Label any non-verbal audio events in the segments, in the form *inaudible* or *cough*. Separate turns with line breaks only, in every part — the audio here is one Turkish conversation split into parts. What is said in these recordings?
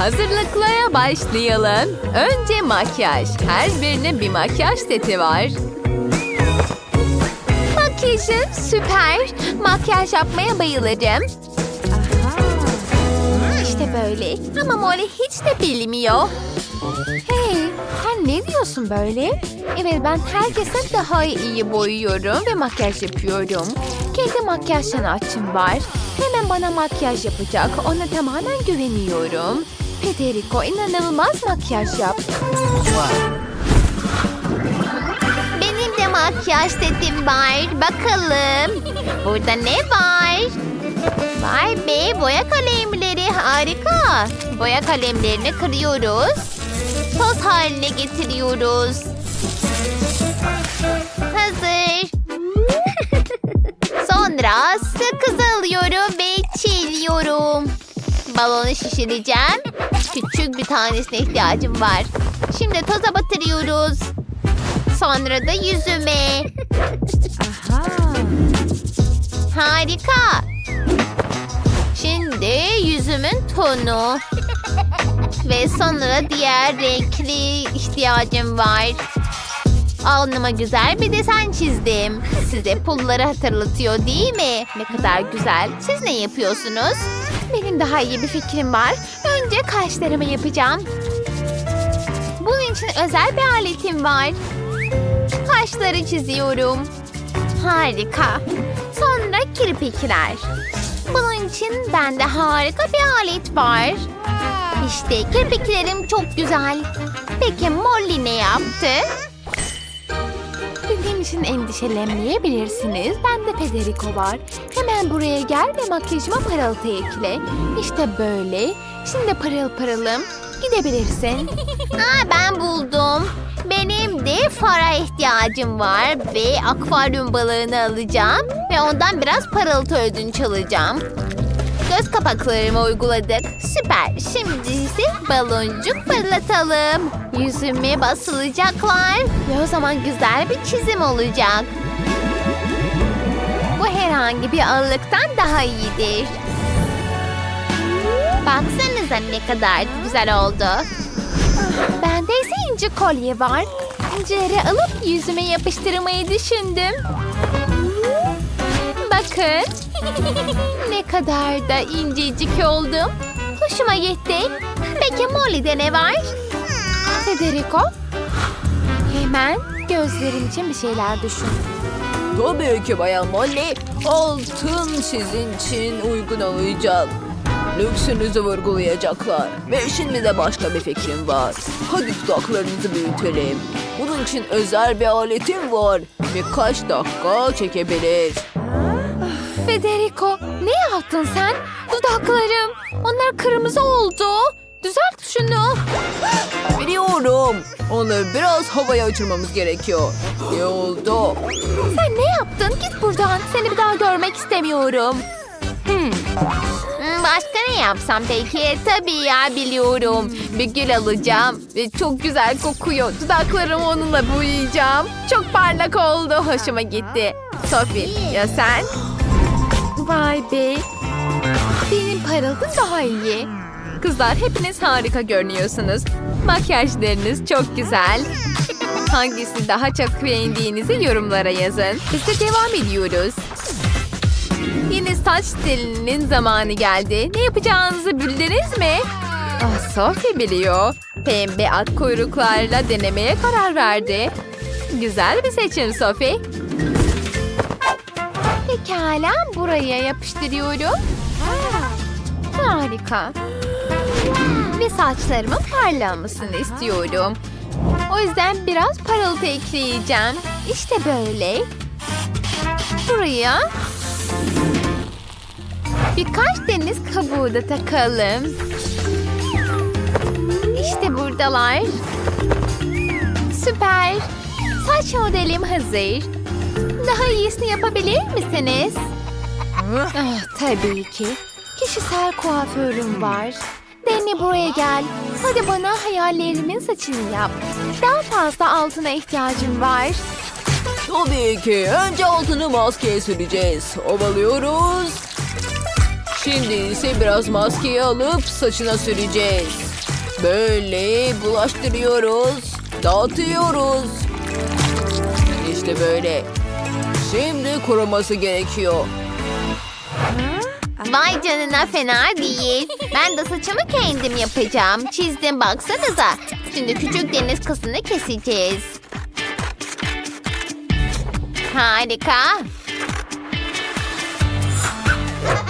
Hazırlıklara başlayalım. Önce makyaj. Her birinin bir makyaj seti var.
Makyajım süper. Makyaj yapmaya bayılırım. İşte böyle. Ama Molly hiç de bilmiyor. Hey, sen ne diyorsun böyle? Evet ben herkesten daha iyi boyuyorum ve makyaj yapıyorum. Kendi makyaj sanatçım var. Hemen bana makyaj yapacak. Ona tamamen güveniyorum. Federico inanılmaz makyaj yap. Benim de makyaj setim var. Bakalım. Burada ne var? Vay be boya kalemleri harika. Boya kalemlerini kırıyoruz. Toz haline getiriyoruz. Hazır. *laughs* Sonra sakız alıyorum ve çiğliyorum. Balonu şişireceğim. Küçük bir tanesine ihtiyacım var. Şimdi toza batırıyoruz. Sonra da yüzüme. Harika. Şimdi yüzümün tonu. Ve sonra diğer renkli ihtiyacım var. Alnıma güzel bir desen çizdim. Size pulları hatırlatıyor değil mi? Ne kadar güzel. Siz ne yapıyorsunuz? Benim daha iyi bir fikrim var. Önce kaşlarımı yapacağım. Bunun için özel bir aletim var. Kaşları çiziyorum. Harika. Sonra kirpikler. Bunun için bende harika bir alet var. İşte kirpiklerim çok güzel. Peki Molly ne yaptı? Benim için endişelenmeyebilirsiniz. Bende Federico var. Hemen buraya gel ve makyajıma parıltı ekle. İşte böyle. Şimdi parıl parılım. Gidebilirsin. *laughs* Aa, ben buldum. Benim de fara ihtiyacım var ve akvaryum balığını alacağım ve ondan biraz parıltı ödünç alacağım. Göz kapaklarımı uyguladık. Süper. Şimdi ise baloncuk fırlatalım. Yüzüme basılacaklar ve o zaman güzel bir çizim olacak. Bu herhangi bir allıktan daha iyidir. Baksanıza ne kadar güzel oldu. Bende ise inci kolye var. İncileri alıp yüzüme yapıştırmayı düşündüm. Bakın. *laughs* ne kadar da incecik oldum. Hoşuma gitti. Peki Molly'de ne var? Federico? Hemen gözlerim için bir şeyler düşün.
Tabii ki Bayan Molly. Altın sizin için uygun olacak. Lüksünüzü vurgulayacaklar. Ve şimdi de başka bir fikrim var. Hadi dudaklarınızı büyütelim. Bunun için özel bir aletim var. Birkaç dakika çekebilir.
Federico ne yaptın sen? Dudaklarım. Onlar kırmızı oldu. Düzelt şunu.
Biliyorum. Onları biraz havaya uçurmamız gerekiyor. Ne oldu?
Sen ne yaptın? Git buradan. Seni bir daha görmek istemiyorum. Hmm, Başka ne yapsam peki? Tabii ya biliyorum. Bir gül alacağım ve çok güzel kokuyor. Dudaklarımı onunla boyayacağım. Çok parlak oldu. Hoşuma gitti. Sophie ya sen? Vay be. Benim parıltım daha iyi. Kızlar hepiniz harika görünüyorsunuz. Makyajlarınız çok güzel. Hangisi daha çok beğendiğinizi yorumlara yazın. Biz de devam ediyoruz. Yeni saç stilinin zamanı geldi. Ne yapacağınızı bildiniz mi? Ah, Sophie biliyor. Pembe at kuyruklarla denemeye karar verdi. Güzel bir seçim Sophie. Pekala buraya yapıştırıyorum. Harika. Ve saçlarımın parlamasını istiyorum. O yüzden biraz parıltı ekleyeceğim. İşte böyle. Buraya birkaç deniz kabuğu da takalım. İşte buradalar. Süper. Saç modelim hazır. Daha iyisini yapabilir misiniz? Ah, tabii ki. Kişisel kuaförüm var. Danny buraya gel. Hadi bana hayallerimin saçını yap. Daha fazla altına ihtiyacım var.
Tabii ki. Önce altını maskeye süreceğiz. Ovalıyoruz. Şimdi ise biraz maskeyi alıp saçına süreceğiz. Böyle bulaştırıyoruz. Dağıtıyoruz. İşte böyle. Şimdi kuruması gerekiyor.
Vay canına fena değil. Ben de saçımı kendim yapacağım. Çizdim baksanıza. Şimdi küçük deniz kızını keseceğiz. Harika.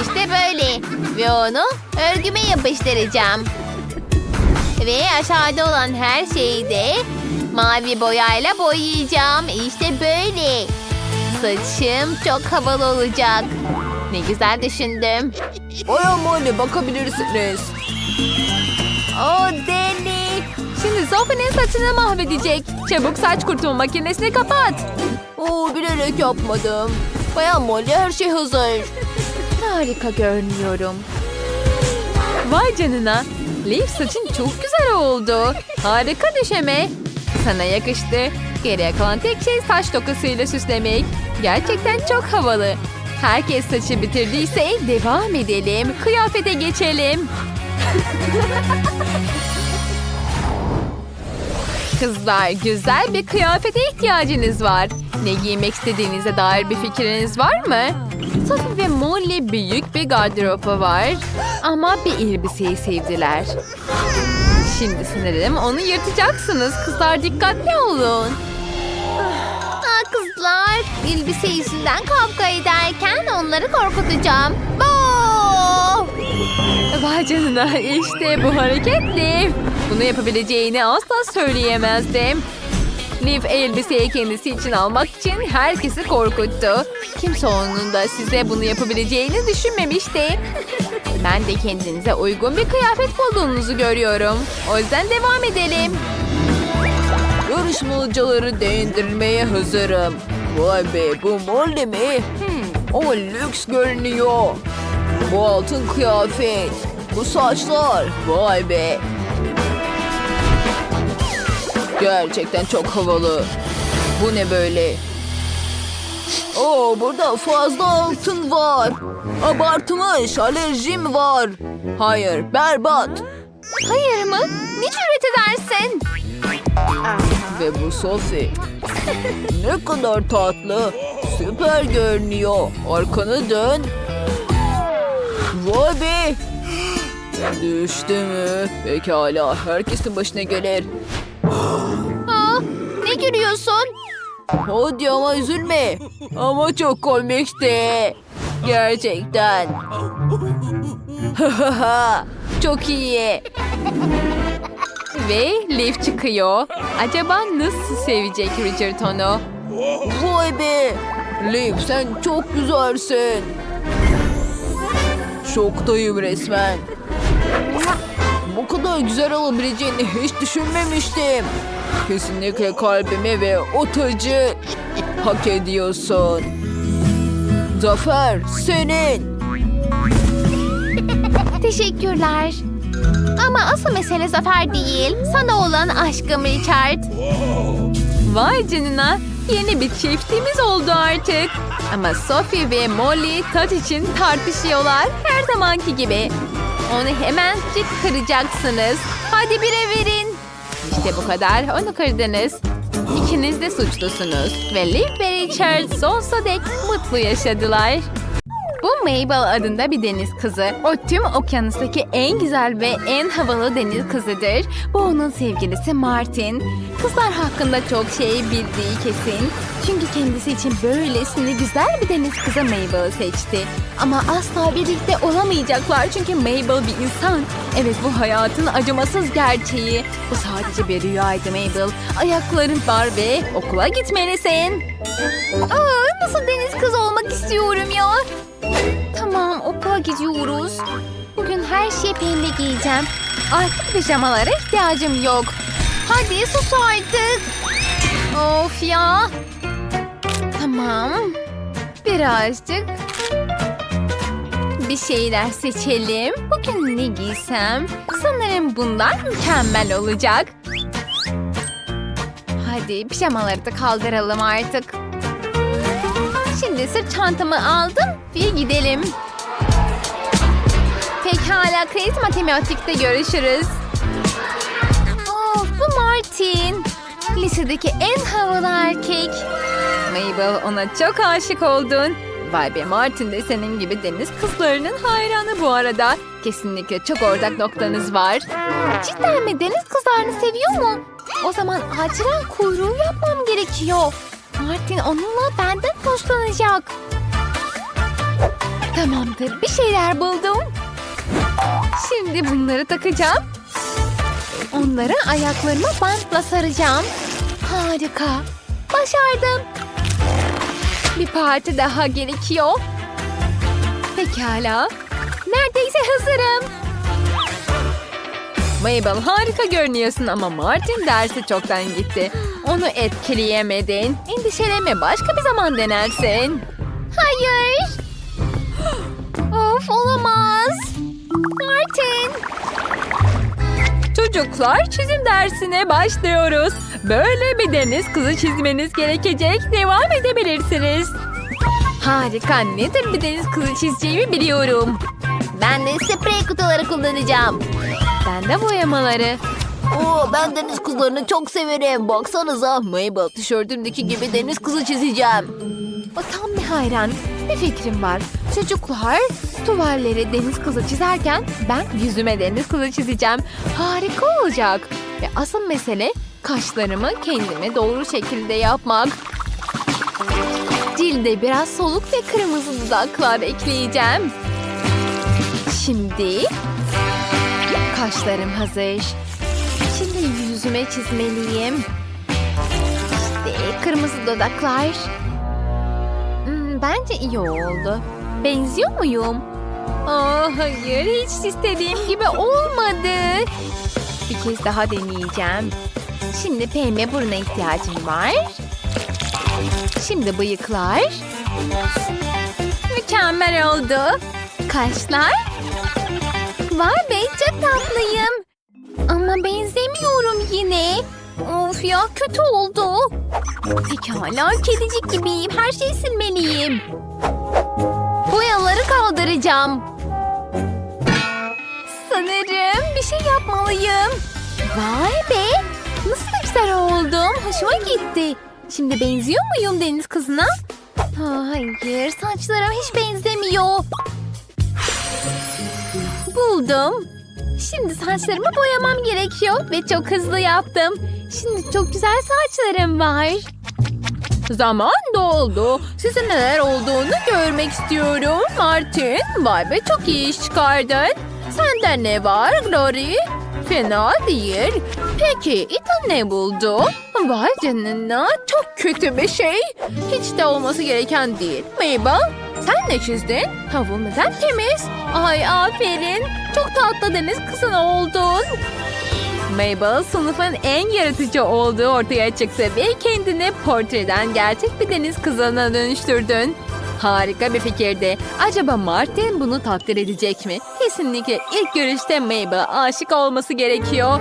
İşte böyle. Ve onu örgüme yapıştıracağım. Ve aşağıda olan her şeyi de mavi boyayla boyayacağım. İşte böyle. Saçım çok havalı olacak. Ne güzel düşündüm.
Bayan Molly bakabilirsiniz.
O deli.
Şimdi Sophie'nin saçını mahvedecek. Çabuk saç kurutma makinesini kapat.
Oo bilerek yapmadım. Bayan Molly her şey hazır.
Harika görünüyorum.
Vay canına. Leaf saçın çok güzel oldu. Harika düşeme. Sana yakıştı. Geriye kalan tek şey saç dokasıyla süslemek. Gerçekten çok havalı. Herkes saçı bitirdiyse devam edelim. Kıyafete geçelim. *laughs* Kızlar güzel bir kıyafete ihtiyacınız var. Ne giymek istediğinize dair bir fikriniz var mı? Sophie ve Molly büyük bir gardıropu var. Ama bir elbiseyi sevdiler. Şimdi sanırım onu yırtacaksınız. Kızlar dikkatli olun.
Elbise yüzünden kavga ederken onları korkutacağım. Boo!
Vay canına işte bu hareket Liv. Bunu yapabileceğini asla söyleyemezdim. Liv elbiseyi kendisi için almak için herkesi korkuttu. Kimse onun da size bunu yapabileceğini düşünmemişti. Ben de kendinize uygun bir kıyafet bulduğunuzu görüyorum. O yüzden devam edelim.
Yarışmacıları değindirmeye hazırım. Vay be bu Molly mi? Hmm, o lüks görünüyor. Bu altın kıyafet. Bu saçlar. Vay be. Gerçekten çok havalı. Bu ne böyle? Oo burada fazla altın var. Abartmış alerjim var. Hayır berbat.
Hayır mı? Ne cüret edersin?
Ve bu Sophie. ne kadar tatlı. Süper görünüyor. Arkanı dön. Vay be. Düştü mü? Pekala. Herkesin başına gelir.
Aa, ne gülüyorsun?
Hadi ama üzülme. Ama çok komikti. Gerçekten. *laughs* çok iyi.
Ve Liv çıkıyor. Acaba nasıl sevecek Richard onu?
Vay be. Liv sen çok güzelsin. Şoktayım resmen. Bu kadar güzel olabileceğini hiç düşünmemiştim. Kesinlikle kalbimi ve o tacı hak ediyorsun. Zafer senin.
Teşekkürler. Ama asıl mesele zafer değil. Sana olan aşkım Richard.
Vay canına yeni bir çiftimiz oldu artık. Ama Sophie ve Molly tat için tartışıyorlar her zamanki gibi. Onu hemencik kıracaksınız. Hadi bire verin. İşte bu kadar onu kırdınız. İkiniz de suçlusunuz. Ve Liv ve Richard sonsuza dek mutlu yaşadılar. Bu Mabel adında bir deniz kızı. O tüm okyanustaki en güzel ve en havalı deniz kızıdır. Bu onun sevgilisi Martin. Kızlar hakkında çok şey bildiği kesin. Çünkü kendisi için böylesine güzel bir deniz kızı Mabel'ı seçti. Ama asla birlikte olamayacaklar çünkü Mabel bir insan. Evet bu hayatın acımasız gerçeği. Bu sadece bir rüyaydı Mabel. Ayakların var ve okula gitmelisin.
Aa, nasıl deniz kızı olmak istiyorum ya. Tamam okula gidiyoruz. Bugün her şeyi pembe giyeceğim.
Artık pijamalara ihtiyacım yok.
Hadi sus artık.
Of ya. Tamam. Birazcık bir şeyler seçelim. Bugün ne giysem? Sanırım bunlar mükemmel olacak. Hadi pijamaları da kaldıralım artık. Şimdi sırt çantamı aldım ve gidelim.
Pekala kriz matematikte görüşürüz. Lisedeki en havalı erkek.
Mabel ona çok aşık oldun. Vay be Martin de senin gibi deniz kızlarının hayranı bu arada. Kesinlikle çok ortak noktanız var.
Cidden mi? Deniz kızlarını seviyor mu? O zaman acilen kuyruğu yapmam gerekiyor. Martin onunla benden hoşlanacak.
Tamamdır bir şeyler buldum. Şimdi bunları takacağım.
Onları ayaklarıma bantla saracağım. Harika. Başardım.
Bir parti daha gerekiyor. Pekala.
Neredeyse hazırım.
Mabel harika görünüyorsun ama Martin dersi çoktan gitti. Onu etkileyemedin. Endişelenme başka bir zaman denersin.
Hayır. *gasps* Of olamaz. Martin.
Çocuklar çizim dersine başlıyoruz. Böyle bir deniz kızı çizmeniz gerekecek. Devam edebilirsiniz. Harika. Nedir bir deniz kızı çizeceğimi biliyorum.
Ben de sprey kutuları kullanacağım.
Ben de boyamaları.
Oo, ben deniz kızlarını çok severim. Baksanıza Mabel tişörtümdeki gibi deniz kızı çizeceğim.
O tam bir hayran. Bir fikrim var. Çocuklar tuvalleri deniz kızı çizerken
Ben yüzüme deniz kızı çizeceğim. Harika olacak. Ve asıl mesele kaşlarımı kendime doğru şekilde yapmak. Cilde biraz soluk ve kırmızı dudaklar ekleyeceğim. Şimdi kaşlarım hazır. Şimdi yüzüme çizmeliyim. İşte kırmızı dudaklar. Hmm, bence iyi oldu. Benziyor muyum? Aa, hayır hiç istediğim gibi olmadı. Bir kez daha deneyeceğim. Şimdi pembe buruna ihtiyacım var. Şimdi bıyıklar. Mükemmel oldu. Kaşlar. Vay be çok tatlıyım. Ama benzemiyorum yine. Of ya kötü oldu. Pekala kedicik gibiyim. Her şeyi silmeliyim. Boyaları kaldıracağım. Bir şey yapmalıyım. Vay be! Nasıl güzel oldum. Hoşuma gitti. Şimdi benziyor muyum deniz kızına? Hayır, saçlarım hiç benzemiyor. Buldum. Şimdi saçlarımı boyamam gerekiyor ve çok hızlı yaptım. Şimdi çok güzel saçlarım var. Zaman doldu. Size neler olduğunu görmek istiyorum. Martin, vay be çok iyi iş çıkardın. Senden ne var Glory? Fena değil. Peki Ethan ne buldu? Vay canına çok kötü bir şey. Hiç de olması gereken değil. Mabel sen ne çizdin? Tavuğun neden temiz? Ay aferin. Çok tatlı deniz kızın oldun. Mabel sınıfın en yaratıcı olduğu ortaya çıktı ve kendini portreden gerçek bir deniz kızına dönüştürdün. Harika bir fikirdi. Acaba Martin bunu takdir edecek mi? Kesinlikle ilk görüşte Mabel aşık olması gerekiyor.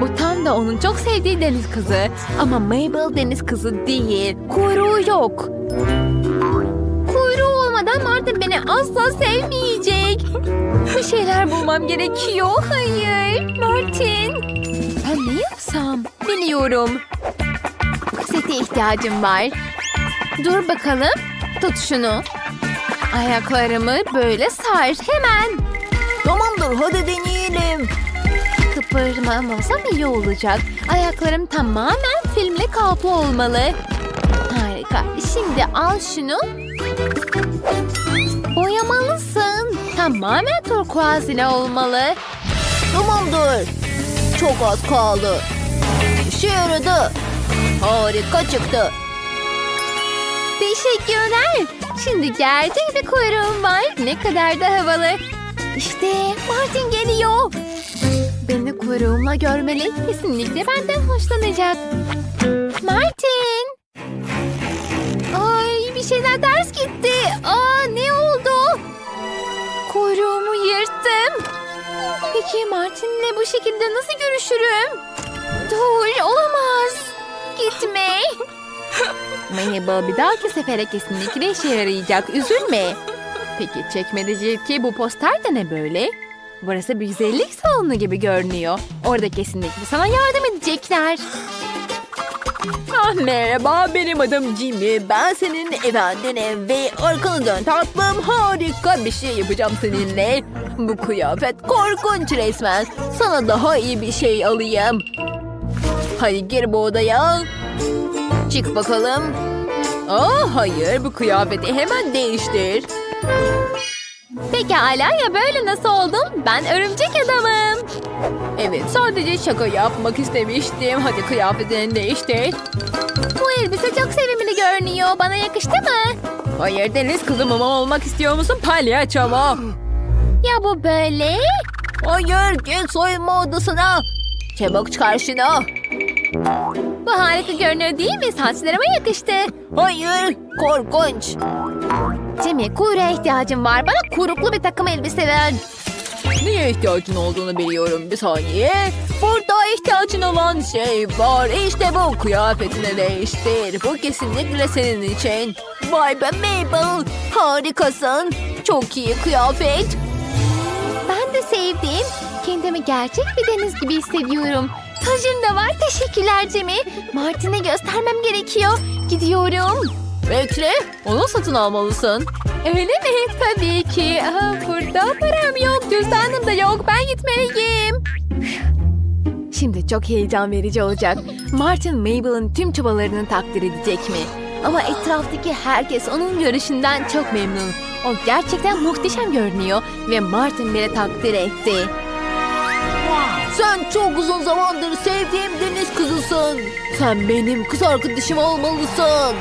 Bu tam da onun çok sevdiği deniz kızı. Ama Mabel deniz kızı değil. Kuyruğu yok. Kuyruğu olmadan Martin beni asla sevmeyecek. Bir şeyler bulmam gerekiyor. Hayır. Martin. Ben ne yapsam? Biliyorum. Sete ihtiyacım var. Dur bakalım. Tut şunu. Ayaklarımı böyle sar hemen.
Tamamdır hadi deneyelim.
Kıpırmamasam iyi olacak. Ayaklarım tamamen filmle kaplı olmalı. Harika. Şimdi al şunu. Boyamalısın. Tamamen turkuazine olmalı.
Tamamdır. Çok az kaldı. İşe yaradı. Harika çıktı.
Teşekkürler. Şimdi gerçek bir kuyruğum var. Ne kadar da havalı. İşte Martin geliyor. Beni kuyruğumla görmeli. Kesinlikle benden hoşlanacak. Martin. Ay bir şeyler ters gitti. Aa ne oldu? Kuyruğumu yırttım. Peki Martin'le bu şekilde nasıl görüşürüm? Dur olamaz. Gitme.
Mabel bir dahaki sefere kesinlikle işe yarayacak. Üzülme. Peki çekmedeceki bu poster de ne böyle? Burası bir güzellik salonu gibi görünüyor. Orada kesinlikle sana yardım edecekler.
Ah merhaba benim adım Jimmy. Ben senin efendinim ve arkanı dön tatlım. Harika bir şey yapacağım seninle. Bu kıyafet korkunç resmen. Sana daha iyi bir şey alayım. Hadi gir bu odaya. Çık bakalım. Aa hayır bu kıyafeti hemen değiştir.
Pekala ya böyle nasıl oldum? Ben örümcek adamım.
Evet sadece şaka yapmak istemiştim. Hadi kıyafetini değiştir.
Bu elbise çok sevimli görünüyor. Bana yakıştı mı?
Hayır deniz kızı mama olmak istiyor musun palyaço mu?
Ya bu böyle?
Hayır git soyunma odasına. Çabuk çıkar şunu.
Bu harika görünüyor değil mi? Saçlarıma yakıştı.
Hayır korkunç.
Jimmy kuyruğa ihtiyacım var. Bana kuyruklu bir takım elbise ver.
Neye ihtiyacın olduğunu biliyorum bir saniye. Burada ihtiyacın olan şey var. İşte bu kıyafetini değiştir. Bu kesinlikle senin için. Vay be Mabel. Harikasın. Çok iyi kıyafet.
Ben de sevdim. Kendimi gerçek bir deniz gibi hissediyorum. Tacım da var. Teşekkürler Jimmy. Martin'e göstermem gerekiyor. Gidiyorum.
Bekle. Onu satın almalısın.
Öyle mi? Tabii ki. Aha, burada param yok. Cüzdanım da yok. Ben gitmeliyim. Şimdi çok heyecan verici olacak. Martin Mabel'ın tüm çabalarını takdir edecek mi? Ama etraftaki herkes onun görüşünden çok memnun. O gerçekten muhteşem görünüyor ve Martin bile takdir etti.
Sen çok uzun zamandır sevdiğim deniz kızısın. Sen benim kız arkadaşım olmalısın.